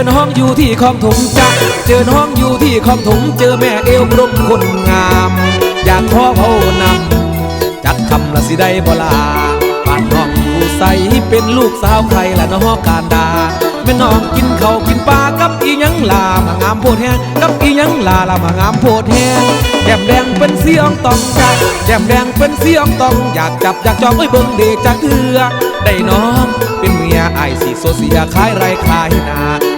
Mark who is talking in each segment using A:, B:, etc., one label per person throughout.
A: จอน้องอยู่ที่คลองถมจ้ะเจอน้องอยู่ที่คลองถมเจอแม่เอวกลมคนงาม อยากขอเขานำจักคำละสิได้บ่ลาบ้านน้องผู้ใสเป็นลูกสาวใครละน้องการดาแม่น้องกินข้าวกินปลากับอีหยังลามางามโพดแห้งกับอีหยังลาละมางามโพดแห้งแก้มแดงเป็นเสีอองตองจ้ะแก้มแดงเป็นเสีอองตอง อยากจับอยากจองเอ้ยเบิ่งเด็กจากเถือได้น้องเป็นเมียไอ้สีโซเสียขายไรขายนา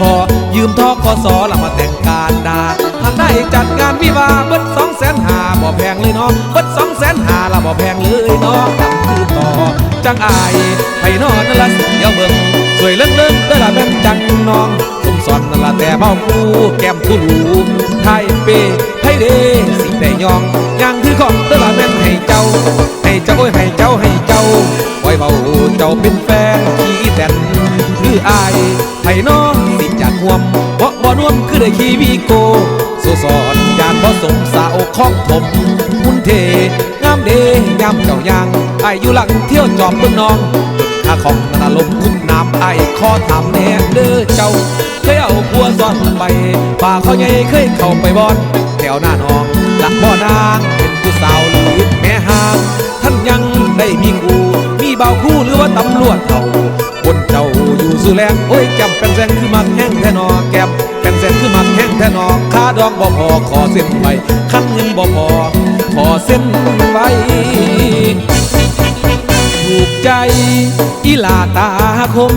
A: พอ ยืมทอคอสอละมาแต่งการดาหากได้จัดงานวิวาเบิดสองแสนหาบ่แพงเลยเนาะเบิดสองแสนหาละบ่แพงเลยเนาะทำคือต่อจังอายไผนอนนั่นละเสียวเบิ่งสวยเลิกเลิกเด้อละแม่นจังน้องสมสอนนั่นละแต่เมาคูแก้มทุลูไทยเปให้เดสิได้ยองยังคือของเด้อละแม่นให้เจ้า ให้เจ้าโอ้ยให้เจ้าให้เจ้าไว้เบาเจ้าเป็นแฟนขี้แต่นคืออายไผน้อง จากห่วมบ่บ่น่วมคือได้ขี้วีโกโซสอนยานบ่สมสาวของผมมุนเทงามเดยามเจ้ายางไออยู่หลังเที่ยวจอบเบิ่งน้องข้าของนาลมคุ้มน้ำไอายขอถามแน่เด้อเจ้าเคยเอาพัวซ่อนไปป่าเขาใหญ่เคยเข้าไปบอนแถวหน้าน้องหลักบ่อนางเป็นผู้สาวหรือแม่หางท่านยังได้มีครูมีเบาวคู่หรือว่าตำรวจเถ้า อยู่แลงโอ้ยแก้มเป็นแสงคือมักแห้งแท่นอแก้มเป็นแสงคือมักแห้งแท่นอค่าดอกบ่พอขอเส้นไว้คันเงินบ่พอขอเส้นไว้ถูกใจอีลาตาคม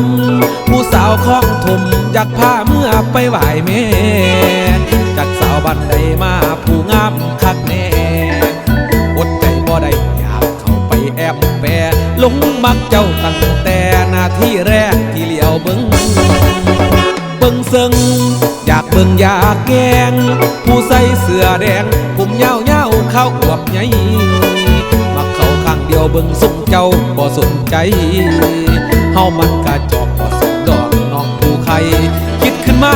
A: ผู้สาวคล้องถมอยากพาเมื่อไปไหวแม่จากสาวบันใดมาผู้งามคักแน่อดใจบ่ได้อยากเข้าไปแอบแปรหลงมักเจ้าตั้งแต่นาที่แรก เลี้ยวเบิ้งเบิ่งเซิงอยากเบิ่งอยากแกง ผู้ใส่เสื้อแดง ผมยาวยาเข้าอวบใหญ่มักเข้าข้างเดียวเบิ่งส่งเจ้าบ่สนใจเฮามันกะจอกบ่สนดอกน้องผู้ใคร คิดขึ้นมา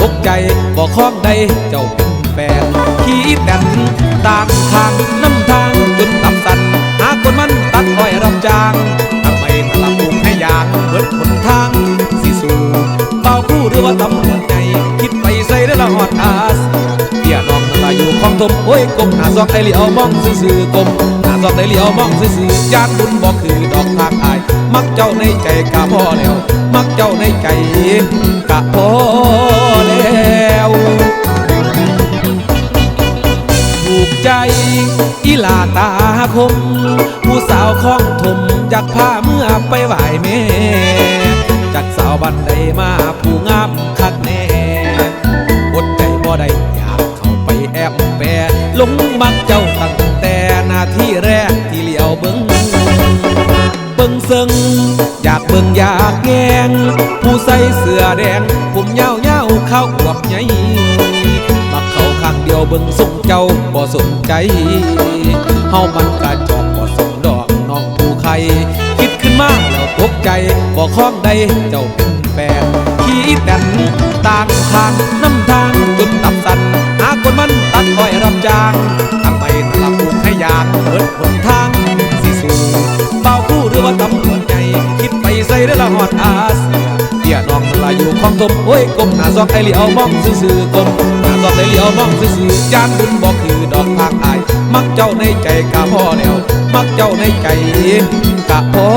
A: ตกใจบ่คล้องใดเจ้าเป็นแฟนขี้แต่นต่างทางน้ำทางจนตับสันหาคนมันตัดอ้อยรับจ้าง ทมโอ้ยกลมหน้าซอกไอเหลียวมองซื่อๆกลมหน้าซอกไอเหลียวมองซื่อๆยานบุญบอกคือดอกทางอาย มักเจ้าในใจกะพอแล้ว มักเจ้าในใจกะพอแล้วถูกใจอีลาตาคม ผู้สาวคล้องถมอยากพาเมื่อไปไหวแม่จากสาวบันใดมาผ เบิ่งเซิงอยากเบิ่งอยากแกงผู้ใส่เสื้อแดงผมยาวยาเข้าอวบใหญ่มักเข้าข้างเดียวเบิ่งส่งเจ้าบ่สนใจเฮามันกะจอกบ่สนดอกน้องผู้ใคร คิดขึ้นมาแล้วตกใจบ่คล้องใดเจ้าเป็นแฟนขี้แต่นต่างทางน้ำทางจนตับสันหาคนมันตัดอ้อยรับจ้างทำไมนละปลูกให้ยางเบิดหนทางาคู่หรือว่าตำรวจใหญ่คิดไปใส่ได้ละหอดอาเซียเดียน้องนั่นละอยู่ของทบโอ้ยกลมหน้าซอกไอเหลียวมองซื่อๆกลมหน้าซอกไอเหลียวมองซื่อๆจานบุญบอกคือดอกทางอาย มักเจ้าในใจกะพ่อแล้ว มักเจ้าในใจกะพ่อ